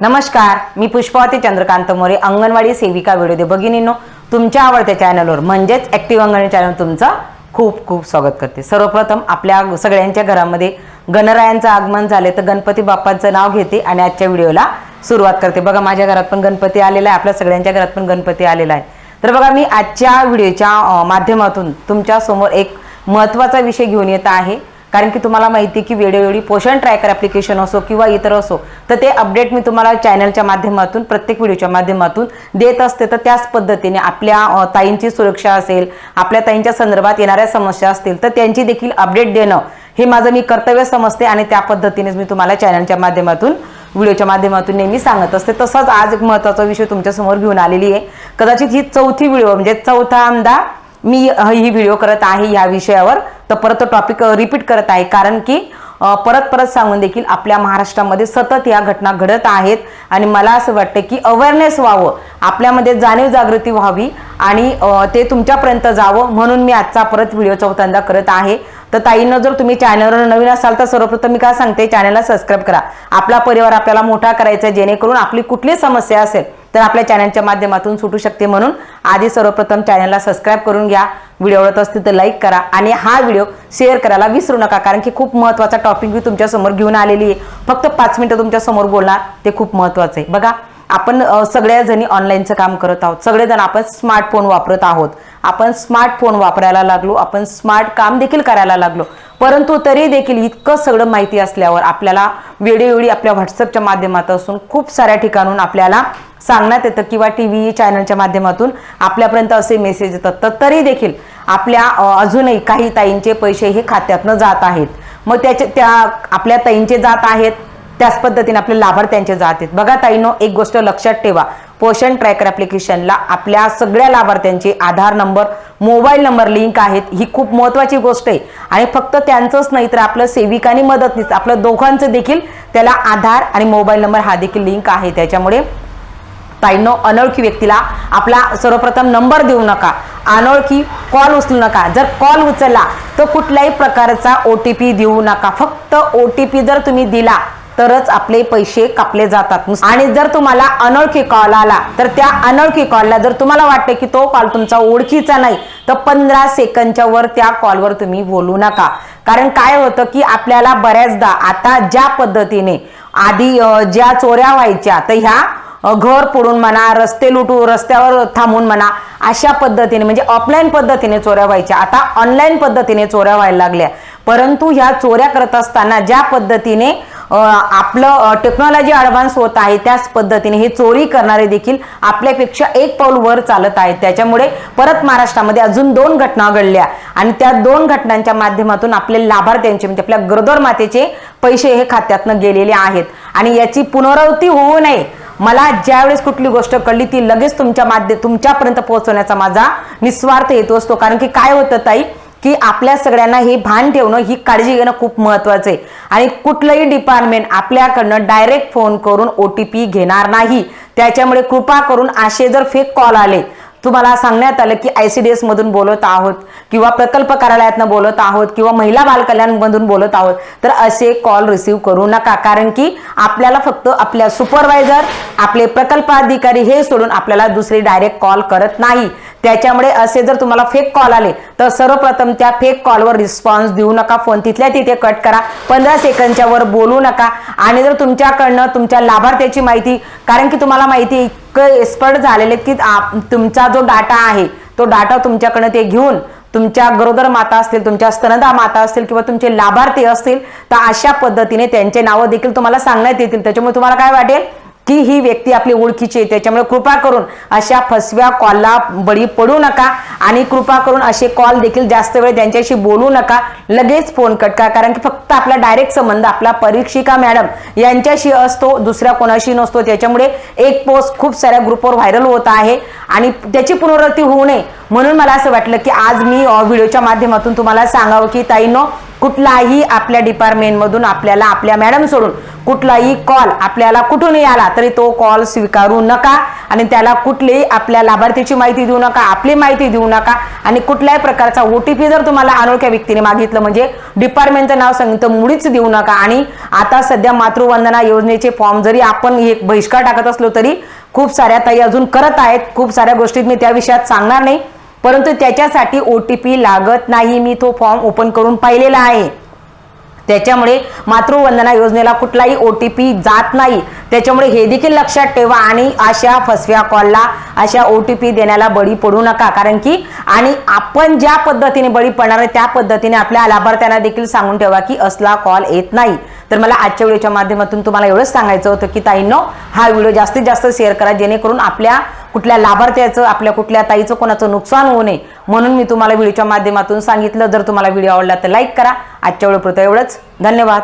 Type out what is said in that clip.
नमस्कार मी पुष्पावती चंद्रकांत मोरे अंगणवाडी सेविका व्हिडिओ दे भगिनींनो. तुमच्या आवडत्या चॅनलवर म्हणजेच ॲक्टिव्ह अंगणवाडी चॅनल तुमचं खूप खूप स्वागत करते. सर्वप्रथम आपल्या सगळ्यांच्या घरामध्ये गणरायांचं आगमन झाले तर गणपती बाप्पांचं नाव घेते आणि आजच्या व्हिडिओला सुरुवात करते. बघा माझ्या घरात पण गणपती आलेला आहे आपल्या सगळ्यांच्या घरात पण गणपती आलेला आहे. तर बघा मी आजच्या व्हिडिओच्या माध्यमातून तुमच्यासमोर एक महत्त्वाचा विषय घेऊन येत आहे. कारण की तुम्हाला माहिती आहे की वेळोवेळी पोषण ट्रॅकर ॲप्लिकेशन असो किंवा इतर असो तर ते अपडेट मी तुम्हाला चॅनलच्या माध्यमातून प्रत्येक व्हिडिओच्या माध्यमातून देत असते. तर त्याच पद्धतीने आपल्या ताईंची सुरक्षा असेल आपल्या ताईंच्या संदर्भात येणाऱ्या समस्या असतील तर त्यांची देखील अपडेट देणं हे माझं मी कर्तव्य समजते आणि त्या पद्धतीनेच मी तुम्हाला चॅनलच्या माध्यमातून व्हिडिओच्या माध्यमातून नेहमी सांगत असते. तसंच आज एक महत्त्वाचा विषय तुमच्यासमोर घेऊन आलेली आहे. कदाचित ही चौथी व्हिडिओ म्हणजे चौथा आमदा मी ही व्हिडिओ करत आहे या विषयावर. तर परत तो टॉपिक रिपीट करत आहे. कारण की परत परत सांगून देखील आपल्या महाराष्ट्रामध्ये सतत या घटना घडत आहेत. आणि मला असं वाटतं की अवेअरनेस व्हावं. आपल्यामध्ये जाणीव जागृती व्हावी. आणि ते तुमच्यापर्यंत जावं म्हणून मी आजचा परत व्हिडिओ चौथ्यांदा करत आहे. तर ताईंना जर तुम्ही चॅनलवर नवीन असाल तर सर्वप्रथम मी काय सांगते चॅनलला सबस्क्राईब करा. आपला परिवार आपल्याला मोठा करायचा आहे, जेणेकरून आपली कुठली समस्या असेल तर आपल्या चॅनलच्या माध्यमातून सुटू शकते म्हणून आधी सर्वप्रथम चॅनलला सबस्क्राईब करून घ्या. व्हिडिओ आवडत असतील तर लाईक करा आणि हा व्हिडिओ शेअर करायला विसरू नका कारण की खूप महत्त्वाचा टॉपिक मी तुमच्यासमोर घेऊन आलेली आहे. फक्त पाच मिनटं तुमच्यासमोर बोलणार ते खूप महत्त्वाचं आहे. बघा आपण सगळ्याजणी सगळ्या जणी ऑनलाईनचं काम करत आहोत. सगळेजण आपण स्मार्टफोन वापरत आहोत. आपण स्मार्टफोन वापरायला लागलो आपण स्मार्ट काम देखील करायला लागलो. परंतु तरी देखील इतकं सगळं माहिती असल्यावर आपल्याला वेळोवेळी आपल्या व्हॉट्सअपच्या माध्यमात असून खूप साऱ्या ठिकाणून आपल्याला सांगण्यात येतं किंवा टी व्ही चॅनलच्या माध्यमातून आपल्यापर्यंत असे मेसेज येतात. तर तरी देखील आपल्या अजूनही काही ताईंचे पैसे हे खात्यातनं जात आहेत. मग त्याचे त्या आपल्या ताईंचे जात आहेत. त्याच पद्धतीने आपले लाभार्थ्यांचे जात आहेत. बघा ताईनो एक गोष्ट लक्षात ठेवा. पोषण ट्रॅकर ॲप्लिकेशनला आपल्या सगळ्या लाभार्थ्यांचे Aadhaar number mobile number link आहेत. ही खूप महत्त्वाची गोष्ट आहे. आणि फक्त त्यांचंच नाही तर आपलं सेविकानी मदतनीस आपलं दोघांचं देखील त्याला आधार आणि मोबाईल नंबर हा देखील लिंक आहे. त्याच्यामुळे ताईंनो अनोळखी व्यक्तीला आपला सर्वप्रथम नंबर देऊ नका. अनोळखी कॉल उचलू नका. जर कॉल उचलला तर कुठल्याही प्रकारचा ओ टी पी देऊ नका. फक्त ओ टी पी जर तुम्ही दिला तरच आपले पैसे कापले जातात. आणि जर तुम्हाला अनोळखी कॉल आला तर त्या अनोळखी कॉलला जर तुम्हाला वाटते की तो कॉल तुमचा ओळखीचा नाही तर पंधरा सेकंदच्या वर त्या कॉलवर तुम्ही बोलू नका. कारण काय होतं की आपल्याला बऱ्याचदा आता ज्या पद्धतीने आधी ज्या चोऱ्या व्हायच्या तर ह्या घर फोडून म्हणा रस्ते लुटू रस्त्यावर थांबून म्हणा अशा पद्धतीने म्हणजे ऑफलाईन पद्धतीने चोऱ्या व्हायच्या. आता ऑनलाईन पद्धतीने चोऱ्या व्हायला लागल्या. परंतु ह्या चोऱ्या करत असताना ज्या पद्धतीने आपलं टेक्नॉलॉजी ॲडव्हान्स होत आहे त्याच पद्धतीने हे चोरी करणारे देखील आपल्यापेक्षा एक पाऊल वर चालत आहेत. त्याच्यामुळे परत महाराष्ट्रामध्ये अजून दोन घटना घडल्या. आणि त्या दोन घटनांच्या माध्यमातून आपले लाभार्थ्यांचे म्हणजे आपल्या गरोदर मातेचे पैसे हे खात्यातनं गेलेले आहेत. आणि याची पुनरावृत्ती होऊ नये. मला ज्यावेळेस कुठली गोष्ट कळली ती लगेच तुमच्या माध्य तुमच्यापर्यंत पोहोचवण्याचा माझा निस्वार्थ हेतू असतो. कारण की काय होतं ताई की आपल्या सगळ्यांना हे भान ठेवणं ही काळजी घेणं खूप महत्वाचं आहे. आणि कुठलंही डिपार्टमेंट आपल्याकडनं डायरेक्ट फोन करून ओ टी पी घेणार नाही. त्याच्यामुळे कृपा करून असे जर फेक कॉल आले तुम्हाला सांगण्यात आलं की आय सी डी एसमधून बोलत आहोत किंवा प्रकल्प कार्यालयातनं बोलत आहोत किंवा महिला बालकल्याणमधून बोलत आहोत तर असे कॉल रिसीव्ह करू नका. कारण की आपल्याला फक्त आपल्या सुपरवायझर आपले प्रकल्प अधिकारी हे सोडून आपल्याला दुसरे डायरेक्ट कॉल करत नाही. त्याच्यामुळे असे जर तुम्हाला फेक कॉल आले तर सर्वप्रथम त्या फेक कॉलवर रिस्पॉन्स देऊ नका. फोन तिथल्या तिथे कट करा. पंधरा सेकंदच्या वर बोलू नका. आणि जर तुमच्याकडनं तुमच्या लाभार्थ्याची माहिती कारण की तुम्हाला माहिती इतकं एक्सपर्ट झालेले की तुमचा जो डाटा आहे तो डाटा तुमच्याकडनं ते घेऊन तुमच्या गरोदर माता असतील तुमच्या स्तनदा माता असतील किंवा तुमचे लाभार्थी असतील तर अशा पद्धतीने त्यांचे नावं देखील तुम्हाला सांगण्यात येतील. त्याच्यामुळे तुम्हाला काय वाटेल? की ही व्यक्ती आपली ओळखीची आहे. त्याच्यामुळे कृपा करून अशा फसव्या कॉलला बळी पडू नका आणि कृपा करून असे कॉल देखील जास्त वेळ त्यांच्याशी बोलू नका. लगेच फोन कट करा. कारण की फक्त आपला डायरेक्ट संबंध आपला परीक्षिका मॅडम यांच्याशी असतो दुसऱ्या कोणाशी नसतो. त्याच्यामुळे एक पोस्ट खूप साऱ्या ग्रुपवर व्हायरल होत आहे आणि त्याची पुनरावृत्ती होऊ नये. म्हणून मला असं वाटलं की आज मी व्हिडिओच्या माध्यमातून तुम्हाला सांगावं की ताईनो कुठलाही आपल्या डिपार्टमेंटमधून आपल्याला आपल्या मॅडम सोडून कुठलाही कॉल आपल्याला कुठूनही आला तरी तो कॉल स्वीकारू नका आणि त्याला कुठलीही आपल्या लाभार्थीची माहिती देऊ नका आपली माहिती देऊ नका आणि कुठल्याही प्रकारचा ओ टी पी जर तुम्हाला अनोळख्या व्यक्तीने मागितलं म्हणजे डिपार्टमेंटचं नाव सांगितलं मुळीच देऊ नका आणि आता सध्या मातृवंदना योजनेचे फॉर्म जरी आपण एक बहिष्कार टाकत असलो तरी खूप साऱ्या ताई अजून करत आहेत खूप साऱ्या गोष्टीत मी त्या विषयात सांगणार नाही. परंतु त्याच्यासाठी ओ टी पी लागत नाही. मी तो फॉर्म ओपन करून पाहिलेला आहे. त्याच्यामुळे मातृवंदना योजनेला कुठलाही ओ टी पी जात नाही. त्याच्यामुळे हे देखील लक्षात ठेवा आणि अशा फसव्या कॉलला अशा ओ टी पी देण्याला बळी पडू नका. कारण की आणि आपण ज्या पद्धतीने बळी पडणार आहे त्या पद्धतीने आपल्या लाभार्थ्यांना देखील सांगून ठेवा की असला कॉल येत नाही. तर मला आजच्या व्हिडिओच्या माध्यमातून तुम्हाला एवढंच सांगायचं होतं की ताईंनो हा व्हिडिओ जास्तीत जास्त शेअर करा जेणेकरून आपल्या कुठल्या लाभार्थ्याचं आपल्या कुठल्या ताईचं कोणाचं नुकसान होऊ नये म्हणून मी तुम्हाला व्हिडिओच्या माध्यमातून सांगितलं. जर तुम्हाला व्हिडिओ आवडला तर लाईक करा. आजच्या वेळेपुरतं एवढंच. धन्यवाद.